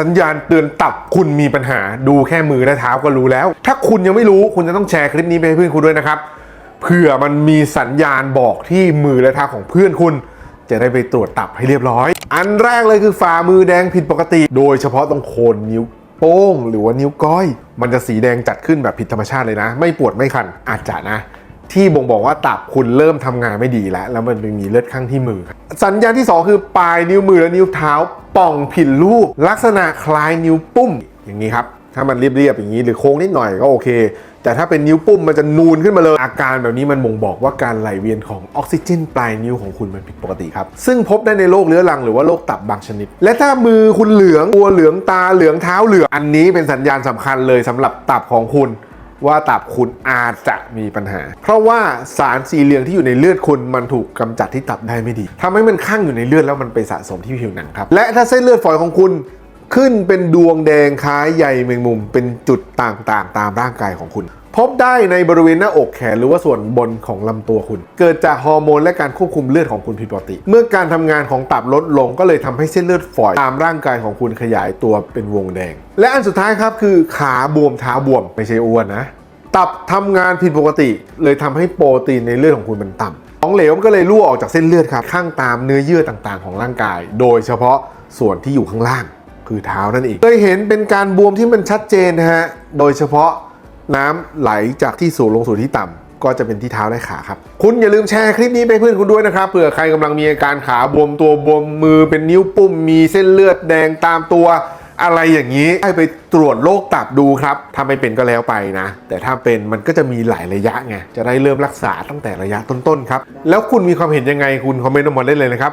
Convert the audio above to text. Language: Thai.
สัญญาณเตือนตับคุณมีปัญหาดูแค่มือและเท้าก็รู้แล้ว ถ้าคุณยังไม่รู้คุณจะต้องแชร์คลิปนี้ไปให้เพื่อนคุณด้วยนะครับเผื่อมันมีสัญญาณบอกที่มือและเท้าของเพื่อนคุณ จะได้ไปตรวจตับให้เรียบร้อย อันแรกเลยคือฝ่ามือแดงผิดปกติ โดยเฉพาะตรงโคนนิ้วโป้งหรือว่านิ้วก้อย มันจะสีแดงจัดขึ้นแบบผิดธรรมชาติเลยนะ ไม่ปวดไม่คันอาจจะนะ ที่บ่งบอกว่าตับคุณเริ่มทำงานไม่ดีแล้ว แล้วมันมีเลือดข้างที่มือ สัญญาณที่ 2 คือปลายนิ้วมือและนิ้วเท้า ป่องผิดรูปลักษณะคล้ายนิ้วปุ้มอย่างนี้ครับถ้ามันเรียบๆอย่างนี้หรือโค้งนิดหน่อยก็โอเค แต่ถ้าเป็นนิ้วปุ้มมันจะนูนขึ้นมาเลย อาการแบบนี้มันบ่งบอกว่าการไหลเวียนของออกซิเจนปลายนิ้วของคุณมันผิดปกติครับ ซึ่งพบได้ในโรคเรื้อรังหรือว่าโรคตับบางชนิด และถ้ามือคุณเหลืองตัวเหลืองตาเหลืองเท้าเหลืองอันนี้เป็นสัญญาณสำคัญเลยสำหรับตับของคุณ ว่าตับคุณอาจจะมีปัญหา เพราะว่าสารสีเหลืองที่อยู่ในเลือดคุณมันถูกกำจัดที่ตับได้ไม่ดีทำให้มันข้างอยู่ในเลือดแล้วมันไปสะสมที่ผิวหนังครับ และถ้าเส้นเลือดฝอยของคุณขึ้นเป็นดวงแดงคล้ายใยแมงมุมเป็นจุดต่างๆ ตามร่างกายของคุณ พบได้ในบริเวณหน้าอกแขนหรือว่าส่วนบนของลำตัวคุณ เกิดจากฮอร์โมนและการควบคุมเลือดของคุณผิดปกติ เมื่อการทำงานของตับลดลงก็เลยทำให้เส้นเลือดฝอยตามร่างกายของคุณขยายตัวเป็นวงแดง และอันสุดท้ายครับคือขาบวมเท้าบวมไม่ใช่อ้วนนะ ตับทำงานผิดปกติ เลยทำให้โปรตีนในเลือดของคุณมันต่ำของเหลวก็เลยรั่วออกจากเส้นเลือดครับข้างตามเนื้อเยื่อต่างๆ ของร่างกาย โดยเฉพาะส่วนที่อยู่ข้างล่างคือเท้านั่นเองเคยเห็นเป็นการบวมที่มันชัดเจนนะฮะ โดยเฉพาะ น้ำไหลจากที่สูงลงสู่ที่ต่ำก็จะเป็นที่เท้าและขาครับ คุณอย่าลืมแชร์คลิปนี้ไปเพื่อนคุณด้วยนะครับเผื่อใครกำลังมีอาการขาบวมตัวบวมมือเป็นนิ้วปุ้มมีเส้นเลือดแดงตามตัวอะไรอย่างนี้ให้ไปตรวจโรคตับดูครับ ถ้าไม่เป็นก็แล้วไปนะ แต่ถ้าเป็นมันก็จะมีหลายระยะไง จะได้เริ่มรักษาตั้งแต่ระยะต้นๆครับ แล้วคุณมีความเห็นยังไงคุณคอมเมนต์ออกมาได้เลยนะครับ